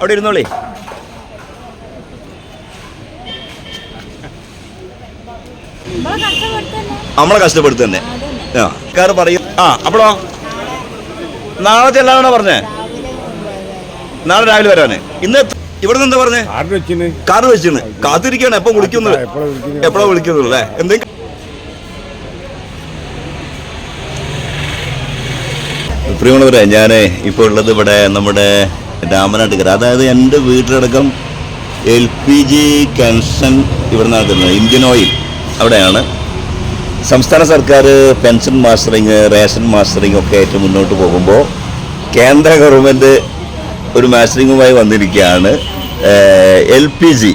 അവിടെ ഇരുന്നോളേ. നമ്മളെ കഷ്ടപ്പെടുത്തു തന്നെ ആ കാർ പറയും. ആ അപ്പോഴോ നാളെ ചെല്ലാനാണോ പറഞ്ഞേ? നാളെ രാവിലെ വരാന്. ഇന്ന് ഇവിടെ നിന്ന് എന്താ പറഞ്ഞേ? കാർ വെച്ചിന്. കാത്തിരിക്കാണ്. എപ്പോ വിളിക്കുന്നത്? എപ്പോഴാ വിളിക്കുന്നത്? എപ്പോഴാ വിളിക്കുന്നത് അല്ലേ? എന്തെങ്കിലും പ്രിയമുള്ളവരെ ഞാൻ ഇപ്പോൾ ഉള്ളത് ഇവിടെ നമ്മുടെ രാമനാട്ടുകര. അതായത് എന്റെ വീട്ടിലടക്കം എൽ പി ജി കൺഷൻ ഇവിടെ നടത്തുന്നത് ഇന്ത്യൻ ഓയിൽ അവിടെയാണ്. സംസ്ഥാന സർക്കാർ പെൻഷൻ മാസ്റ്ററിങ് റേഷൻ മാസ്റ്ററിങ് ഒക്കെ ആയിട്ട് മുന്നോട്ട് പോകുമ്പോൾ കേന്ദ്ര ഗവൺമെന്റ് ഒരു മാസ്റ്ററിങ്ങുമായി വന്നിരിക്കുകയാണ്. L P G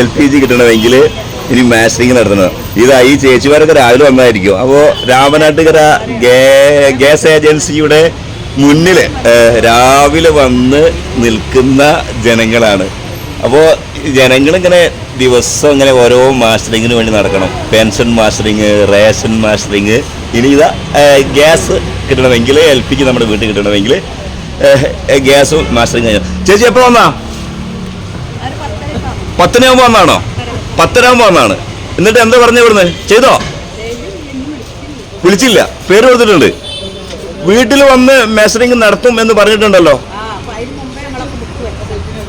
L P G കിട്ടണമെങ്കിൽ ഇനി മാസ്റ്ററിങ് നടത്തണം. ഇതാ ഈ ചേച്ചിമാരൊക്കെ രാവിലെ വന്നായിരിക്കും. അപ്പോൾ രാമനാട്ടുകര ഗ്യാസ് ഏജൻസിയുടെ മുന്നിൽ രാവിലെ വന്ന് നിൽക്കുന്ന ജനങ്ങളാണ്. അപ്പോൾ ജനങ്ങളിങ്ങനെ ദിവസം ഇങ്ങനെ ഓരോ മാസ്റ്ററിങ്ങിന് വേണ്ടി നടക്കണം. Pension mustering ration mustering. ഇനി ഇതാ ഗ്യാസ് കിട്ടണമെങ്കിൽ എൽ പി ജി നമ്മുടെ വീട്ടിൽ കിട്ടണമെങ്കിൽ ഗ്യാസും മാസ്റ്ററിങ് കഴിഞ്ഞു. ചേച്ചി എപ്പോൾ വന്നാ? പത്തനാകുമ്പോൾ വന്നാണോ? പത്തനാകുമ്പോൾ വന്നാണ്. എന്നിട്ട് എന്താ പറഞ്ഞു ഇവിടുന്ന്? ചെയ്തോ? വിളിച്ചില്ല. പേര് കൊടുത്തിട്ടുണ്ട്. വീട്ടിൽ വന്ന് മെഷറിങ് നടത്തും എന്ന് പറഞ്ഞിട്ടുണ്ടല്ലോ.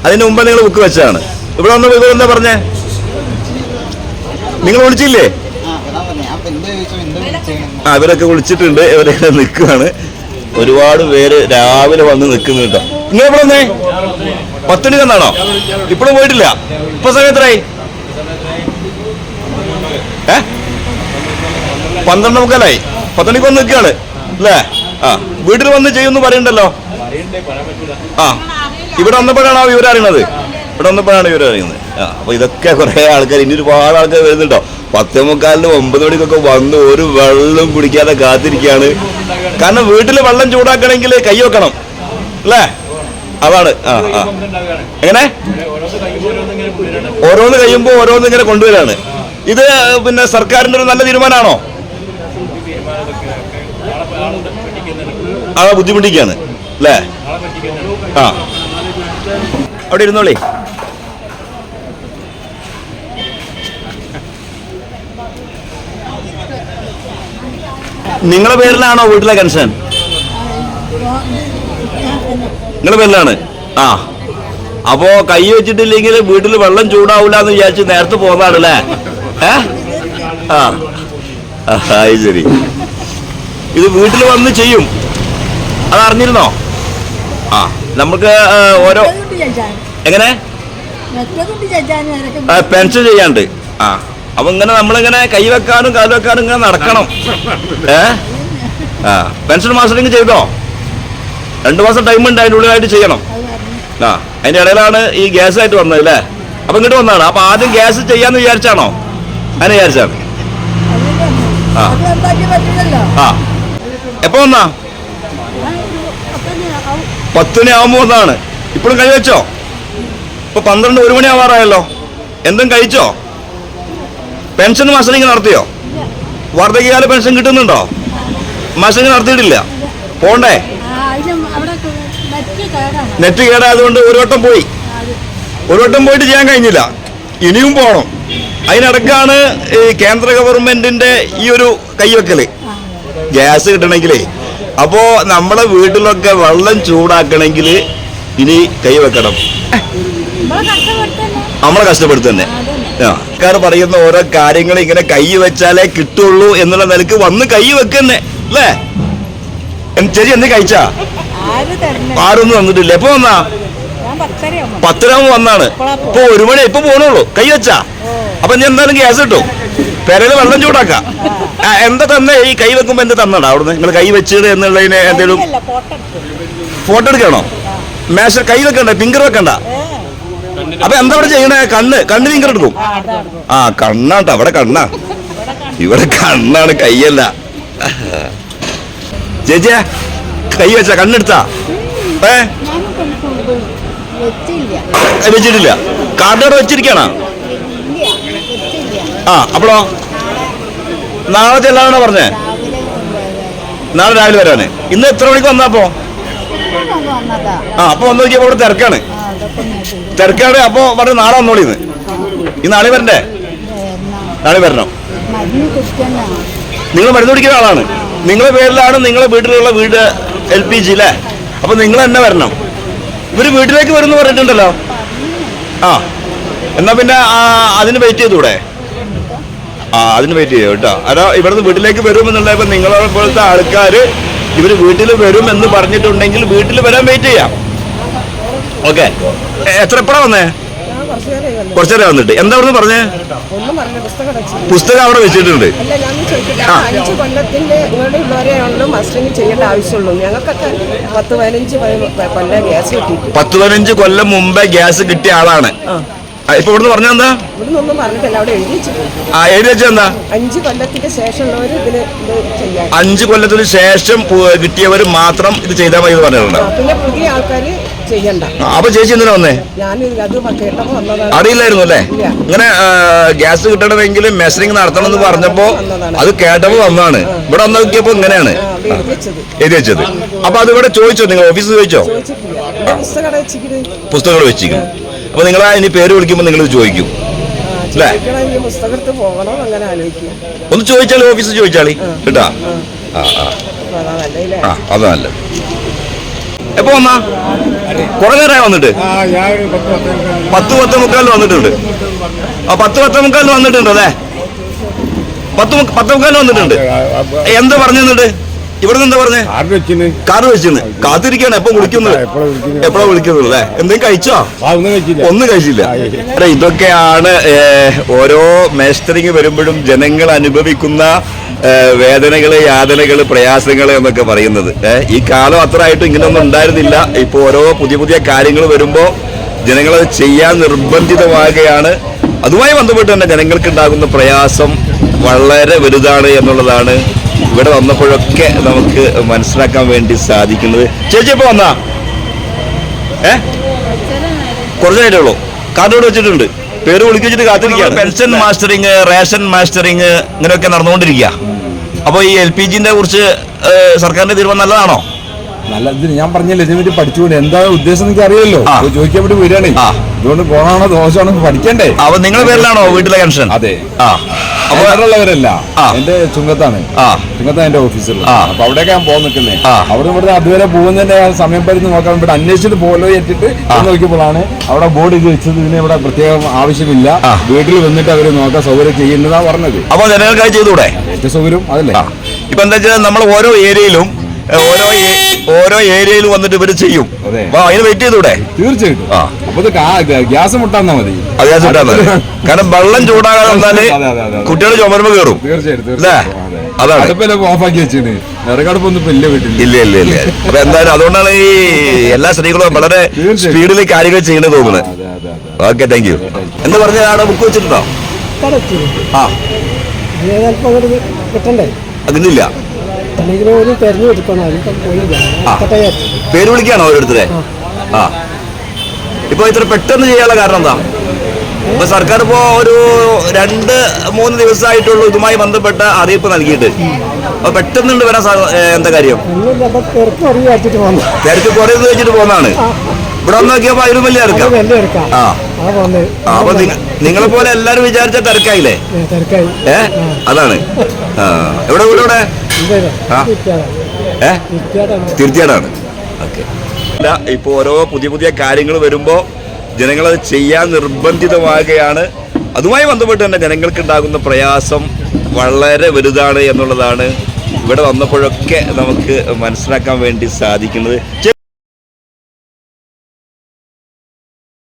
അതിന് മുമ്പേ നിങ്ങൾ ബുക്ക് വെച്ചാണ് ഇവിടെ വന്ന ഇവർ എന്താ പറഞ്ഞേ? നിങ്ങൾ വിളിച്ചില്ലേ? ആ ഇവരൊക്കെ വിളിച്ചിട്ടുണ്ട്. ഇവരൊക്കെ നിൽക്കുകയാണ് ഒരുപാട് പേര് രാവിലെ വന്ന് നിൽക്കുന്നു കേട്ടോ. നിങ്ങൾ ഇവിടെ വന്നേ? പത്തുമണി തന്നാണോ ഇപ്പോഴും പോയിട്ടില്ല. ഇപ്പൊ സമയം എത്രയായി? ഏ? പന്ത്രണ്ട് മുക്കാലായി. പത്തണിക്ക് വന്ന് നിൽക്കുകയാണ്. അല്ലേ? ആ വീട്ടിൽ വന്ന് ചെയ്യുമെന്ന് പറയണ്ടല്ലോ? ആ ഇവിടെ വന്നപ്പോഴാണോ വിവരം അറിയണത്. ഇവിടെ വന്നപ്പോഴാണ് വിവരം അറിയുന്നത്. ആ അപ്പൊ ഇതൊക്കെ കുറേ ആൾക്കാർ ഇനി ഒരുപാട് ആൾക്കാർ വരുന്നുണ്ടോ? പത്തേ മുക്കാലിന് ഒമ്പത് മണിക്കൊക്കെ വന്ന് ഒരു വെള്ളം കുടിക്കാതെ കാത്തിരിക്കുകയാണ്. കാരണം വീട്ടിൽ വെള്ളം ചൂടാക്കണമെങ്കിൽ കൈ വെക്കണം. അല്ലേ? അതാണ്. ആ ആ. എങ്ങനെ? ഓരോന്ന് കഴിയുമ്പോൾ ഓരോന്ന് ഇങ്ങനെ കൊണ്ടുവരാണ്. ഇത് പിന്നെ സർക്കാരിന്റെ ഒരു നല്ല തീരുമാനമാണോ? ആ ബുദ്ധിമുട്ടിക്കാണ്. അല്ലേ ആ. അവിടെ ഇരുന്നോളേ. നിങ്ങളെ പേരിലാണോ വീട്ടിലെ കൺസേൺ? നിങ്ങളെ പേരിലാണ്. ആ. അപ്പോ കൈ വെച്ചിട്ടില്ലെങ്കിൽ വീട്ടിൽ വെള്ളം ചൂടാവൂല എന്ന് വിചാരിച്ച് നേരത്തെ പോന്നതാണല്ലേ ഏ? ആ. ആ, ശരി. ഇത് വീട്ടിൽ വന്ന് ചെയ്യും. അത് അറിഞ്ഞിരുന്നോ ആ നമുക്ക് ഓരോ എങ്ങനെ? പെൻഷൻ ചെയ്യാണ്ട്. ആ അപ്പൊ ഇങ്ങനെ നമ്മളിങ്ങനെ കൈ വെക്കാനും കാൽ വെക്കാനും ഇങ്ങനെ നടക്കണം. ഏ? ആ പെൻഷൻ മാസ്റ്ററിങ് ചെയ്തോ? രണ്ടു മാസം ടൈം ഉണ്ട് അതിന്റെ ഉള്ളിലായിട്ട് ചെയ്യണം. ആ അതിന്റെ ഇടയിലാണ് ഈ ഗ്യാസ് ആയിട്ട് വന്നത് അല്ലേ? അപ്പൊ ഇങ്ങോട്ട് വന്നതാണ് അപ്പൊ ആദ്യം ഗ്യാസ് ചെയ്യാന്ന് വിചാരിച്ചാണോ? അങ്ങനെ വിചാരിച്ചാണ് ആ. ആ. എപ്പോ വന്നാ? പത്തുമണി ആവുമ്പോ വന്നതാണ് ഇപ്പോഴും കഴി വെച്ചോ? ഇപ്പൊ പന്ത്രണ്ട് ഒരു മണി ആവാറായല്ലോ. എന്തും കഴിച്ചോ? പെൻഷൻ മാസ്റ്ററിങ് നടത്തിയോ? വാർദ്ധക്യകാല പെൻഷൻ കിട്ടുന്നുണ്ടോ? മാസ്റ്ററിങ് നടത്തിയിട്ടില്ല. പോണ്ടേ? നെറ്റ് കേടായതുകൊണ്ട് ഒരു വട്ടം പോയി. ഒരു വട്ടം പോയിട്ട് ചെയ്യാൻ കഴിഞ്ഞില്ല. ഇനിയും പോകണം അതിനിടക്കാണ് ഈ കേന്ദ്ര ഗവൺമെന്റിന്റെ ഈ ഒരു കൈവെക്കൽ. ഗ്യാസ് കിട്ടണമെങ്കിലേ അപ്പോ നമ്മളെ വീട്ടിലൊക്കെ വെള്ളം ചൂടാക്കണമെങ്കിൽ ഇനി നമ്മളെ കഷ്ടപ്പെടുത്തന്നെ നമ്മളെ കഷ്ടപ്പെടുത്തന്നെ ആ ആൾക്കാർ പറയുന്ന ഓരോ കാര്യങ്ങൾ ഇങ്ങനെ കൈ വെച്ചാലേ കിട്ടുള്ളൂ എന്നുള്ള നിലയ്ക്ക് വന്ന് കൈ വെക്കന്നെ അല്ലേ? ചേച്ചി എന്ത് കഴിച്ചാ? ആരൊന്നും വന്നിട്ടില്ല എപ്പോ വന്നാ? പത്തരാകുമ്പോ വന്നാണ്. ഇപ്പൊ ഒരു മണി ഇപ്പൊ പോണുള്ളൂ. കൈ വെച്ചാ? അപ്പൊ ഞാൻ എന്തായാലും ഗ്യാസ് കിട്ടും. പെരയിൽ വെള്ളം ചൂടാക്കാം. എന്താ തന്നെ? ഈ കൈ വെക്കുമ്പോ എന്താ തന്നടാ അവിടുന്ന്? നിങ്ങൾ കൈ വെച്ചത് എന്നുള്ളതിന് എന്തെങ്കിലും ഫോട്ടോ എടുക്കണോ? മേശ കൈ വെക്കണ്ട ഫിംഗർ വെക്കണ്ട. അപ്പൊ എന്താ ഇവിടെ ചെയ്യണേ? കണ്ണ്. കണ്ണ് ഫിംഗർ എടുക്കും. ആ കണ്ണാട്ടോ അവിടെ കണ്ണാ. ഇവിടെ കണ്ണാണ് കൈയല്ല ചേച്ചിയാ കൈ വെച്ച കണ്ണെടുത്താ. ഏ? വെച്ചിട്ടില്ല. കാർഡ് അവിടെ വെച്ചിരിക്കണോ? ആ അപ്പോഴോ നാളെ ചെല്ലാനാണോ പറഞ്ഞേ? നാളെ രാവിലെ വരാന്. ഇന്ന് എത്ര മണിക്ക് വന്നപ്പോ ആ അപ്പൊ വന്നു നോക്കിയപ്പോ ഇവിടെ തിരക്കാണ്. തിരക്കാണ് അപ്പൊ പറഞ്ഞു നാളെ വന്നോളിന്ന് ഈ നാളെ വരണ്ടേ? നാളെ വരണം. നിങ്ങൾ മരുന്ന് പിടിക്കുന്ന ആളാണ്. നിങ്ങളെ പേരിലാണ് നിങ്ങളെ വീട്ടിലുള്ള വീട് എൽ പി ജി അല്ലേ അപ്പൊ നിങ്ങൾ തന്നെ വരണം. ഇവർ വീട്ടിലേക്ക് വരുന്നു പറഞ്ഞിട്ടുണ്ടല്ലോ. ആ എന്നാ പിന്നെ അതിന് വെയിറ്റ് ചെയ്തൂടെ? ആ അതിന് വെയിറ്റ് ചെയ്യും കേട്ടോ. അതാ ഇവിടുന്ന് വീട്ടിലേക്ക് വരുമെന്നുള്ളപ്പോൾ നിങ്ങളെ പോലത്തെ ആൾക്കാർ ഇവർ വീട്ടിൽ വരും എന്ന് പറഞ്ഞിട്ടുണ്ടെങ്കിൽ വീട്ടിൽ വരാൻ വെയിറ്റ് ചെയ്യാം. ഓക്കെ എത്ര എപ്പോഴാ വന്നേ? കുറച്ചു നേരം വന്നിട്ട്. എന്താ അവിടെ പറഞ്ഞേ? പുസ്തകം അവിടെ വെച്ചിട്ടുണ്ട്. ആ അഞ്ച് കൊല്ലത്തിന്റെ ചെയ്യേണ്ട ആവശ്യമുള്ളൂ. ഞങ്ങൾക്കൊക്കെ പത്ത് പതിനഞ്ച് പതി- കൊല്ലം ഗ്യാസ് കിട്ടി പത്ത് പതിനഞ്ച് കൊല്ലം മുമ്പേ ഗ്യാസ് കിട്ടിയ ആളാണ്. ഇപ്പൊ ഇവിടുന്ന് പറഞ്ഞ എന്താ? ഇവിടുന്ന് ഒന്നും പറഞ്ഞിട്ടില്ല. അവിടെ എഴുതി ആ എഴുതി എന്താ? അഞ്ച് കൊല്ലത്തിന്റെ ശേഷമുള്ളവർ ഇതിന് ഇത് ചെയ്യാൻ. അഞ്ച് കൊല്ലത്തിന് ശേഷം കിട്ടിയവർ മാത്രം ഇത് ചെയ്താൽ മതി എന്ന് പറഞ്ഞിട്ടുണ്ട്. പിന്നെ പുതിയ ആൾക്കാർ ചെയ്യണ്ട. അപ്പൊ ചേച്ചി എന്തിനാ വന്നേ? അറിയില്ലായിരുന്നു അല്ലേ? ഇങ്ങനെ ഗ്യാസ് കിട്ടണമെങ്കിൽ മെഷറിംഗ് നടത്തണം എന്ന് പറഞ്ഞപ്പോ അത് കേട്ടപ്പോ വന്നാണ് ഇവിടെ വന്ന് നോക്കിയപ്പോ ഇങ്ങനെയാണ്. എഴുതി വെച്ചത്. അപ്പൊ അത് ഇവിടെ ചോദിച്ചോ നിങ്ങൾ? ഓഫീസിൽ ചോദിച്ചോ? പുസ്തകങ്ങൾ വെച്ചിരിക്കും അപ്പൊ നിങ്ങൾ ഇനി പേര് വിളിക്കുമ്പോൾ നിങ്ങൾ ചോദിക്കും. അല്ലേ? ഒന്ന് ചോദിച്ചാലി ഓഫീസിൽ ചോദിച്ചാളി? കേട്ടാ? ആ. ആ അത് നല്ല എപ്പോ വന്നാ? കുറെ നേരമായി വന്നിട്ട്? പത്ത് പത്ത് മുക്കാലിന് വന്നിട്ടുണ്ട്. ആ പത്ത് പത്ത് മുക്കാലിന് വന്നിട്ടുണ്ട് അതെ പത്ത് പത്ത് മുക്കാലിന് വന്നിട്ടുണ്ട്. എന്താ പറഞ്ഞു എന്നിട്ട് ഇവിടുന്ന് എന്താ പറഞ്ഞേ? കാർ വെച്ചിന്. കാത്തിരിക്കാണ്. എപ്പൊ വിളിക്കുന്നത് എപ്പോഴാ വിളിക്കുന്നത്? അല്ലേ? എന്തെങ്കിലും കഴിച്ചോ? ഒന്നും കഴിച്ചില്ല. അല്ല ഇതൊക്കെയാണ് ഓരോ മേസ്റ്ററിങ് വരുമ്പോഴും ജനങ്ങൾ അനുഭവിക്കുന്ന വേദനകൾ യാതനകൾ പ്രയാസങ്ങൾ എന്നൊക്കെ പറയുന്നത്. ഈ കാലം അത്രയായിട്ടും ഇങ്ങനെയൊന്നും ഉണ്ടായിരുന്നില്ല. ഇപ്പൊ ഓരോ പുതിയ പുതിയ കാര്യങ്ങൾ വരുമ്പോ ജനങ്ങളത് ചെയ്യാൻ നിർബന്ധിതമാകുകയാണ്. അതുമായി ബന്ധപ്പെട്ട് തന്നെ ജനങ്ങൾക്ക് ഉണ്ടാകുന്ന പ്രയാസം വളരെ വലുതാണ് എന്നുള്ളതാണ് ഇവിടെ വന്നപ്പോഴൊക്കെ നമുക്ക് മനസ്സിലാക്കാൻ വേണ്ടി സാധിക്കുന്നത്. ചേച്ചി ഇപ്പൊ വന്നാ? ഏ? കുറച്ചായിട്ടേ ഉള്ളൂ കാർഡ് ഇവിടെ വെച്ചിട്ടുണ്ട്. പേര് വിളിച്ചിട്ട് കാത്തിരിക്കുകയാണ്. പെൻഷൻ മാസ്റ്ററിങ് റേഷൻ മാസ്റ്ററിങ് ഇങ്ങനെയൊക്കെ നടന്നുകൊണ്ടിരിക്കുക. അപ്പോൾ ഈ എൽ പി ജിന്റെ കുറിച്ച് സർക്കാരിന്റെ തീരുമാനം നല്ലതാണോ? നല്ല ഇതിന് ഞാൻ പറഞ്ഞില്ല ഇതിനെ പറ്റി പഠിച്ചുകൊണ്ട് എന്താ ഉദ്ദേശം എനിക്ക് അറിയല്ലോ ചോദിക്കാൻ വേണ്ടി വരികയാണേ. അതുകൊണ്ട് ഗുണമാണോ ദോഷമാണോ പഠിക്കണ്ടേ? അപ്പൊ നിങ്ങളുടെ പേരിലാണോ വീട്ടിലെ കൺഷൻ അതെ. ആ. അപ്പൊ അപ്പൊ ആ. എന്റെ ചുങ്കത്താണ്. ചുങ്കത്താണ് എന്റെ ഓഫീസിൽ അപ്പൊ അവിടെയൊക്കെ ഞാൻ പോകാൻ നിൽക്കുന്നേ. ആ. അവിടെ ഇവിടെ അതുവരെ പോകുന്നതിന്റെ സമയം പരിധി നോക്കാൻ ഇവിടെ അന്വേഷിച്ചിട്ട് പോലോ ഏറ്റിട്ട് ഇവിടെ നോക്കിയപ്പോഴാണ് അവിടെ ബോർഡ് ഇത് വെച്ചത്. ഇതിന് ഇവിടെ പ്രത്യേകം ആവശ്യമില്ല. വീട്ടിൽ വന്നിട്ട് അവർ നോക്കാൻ സൗകര്യം ചെയ്യേണ്ടതാ പറഞ്ഞത്. അപ്പോൾ ജനങ്ങൾക്കായി ചെയ്തുകൂടെ ഏറ്റവും സൗകര്യം അതല്ലേ? ഇപ്പൊ എന്താ വെച്ചാൽ നമ്മൾ ഓരോ ഏരിയയിലും ഓരോ ഓരോ ഏരിയയിൽ വന്നിട്ട് ഇവർ ചെയ്യും. അതിന് വെയിറ്റ് ചെയ്തൂടെ? തീർച്ചയായിട്ടും. ആ. അപ്പൊ ഇത് കാ- ഗ- ഗ്യാസ് മുട്ടാന്നാ മതി. കാരണം വെള്ളം ചൂടാകാതെ വന്നാൽ അതെ, അതെ, അതെ. കുട്ടികൾ ചുമരുമ്പ് കയറും തീർച്ചയായിട്ടും എന്തായാലും അതുകൊണ്ടാണ് ഈ എല്ലാ സ്ത്രീകളും വളരെ. സ്പീഡിൽ കാര്യങ്ങൾ ചെയ്യുന്നത് തോന്നുന്നത്. അതെ അതെ അതെ ഓക്കെ താങ്ക് യു എന്ന് പറഞ്ഞാണ് ബുക്ക് വെച്ചിട്ടുണ്ടോ? ആ. കിട്ടണ്ടേ? അതിനില്ല അല്ലെങ്കിൽ ഒരു തെരഞ്ഞെടുക്കണം. പേര് വിളിക്കാണോ ഓരോരുത്തരെ? ആ. ഇപ്പൊ ഇത്ര പെട്ടെന്ന് ചെയ്യാനുള്ള കാരണം എന്താ? ഇപ്പൊ സർക്കാർ ഇപ്പോ ഒരു രണ്ട് മൂന്ന് ദിവസമായിട്ടുള്ള ഇതുമായി ബന്ധപ്പെട്ട അറിയിപ്പ് നൽകിയിട്ട്. അപ്പൊ പെട്ടെന്നുണ്ട് വരാൻ എന്താ കാര്യം? തിരക്ക് കുറയുന്നത് വെച്ചിട്ട് പോകുന്നതാണ്. ഇവിടെ നോക്കിയപ്പോ അതിലും വലിയ തിരക്കാം. ആ. അപ്പൊ നിങ്ങളെ പോലെ എല്ലാരും വിചാരിച്ച തിരക്കായില്ലേ? തിരക്കായി. ഏ? അതാണ്. ആ. എവിടെ വീട് എവിടെ ഏ? തീർച്ചയായിട്ടാണ് ഓക്കെ. ഇപ്പൊ ഓരോ പുതിയ പുതിയ കാര്യങ്ങൾ വരുമ്പോ ജനങ്ങളത് ചെയ്യാൻ നിർബന്ധിതമാകുകയാണ്. അതുമായി ബന്ധപ്പെട്ട് തന്നെ ജനങ്ങൾക്ക് ഉണ്ടാകുന്ന പ്രയാസം വളരെ വലുതാണ് എന്നുള്ളതാണ് ഇവിടെ വന്നപ്പോഴൊക്കെ നമുക്ക് മനസ്സിലാക്കാൻ വേണ്ടി സാധിക്കുന്നത്.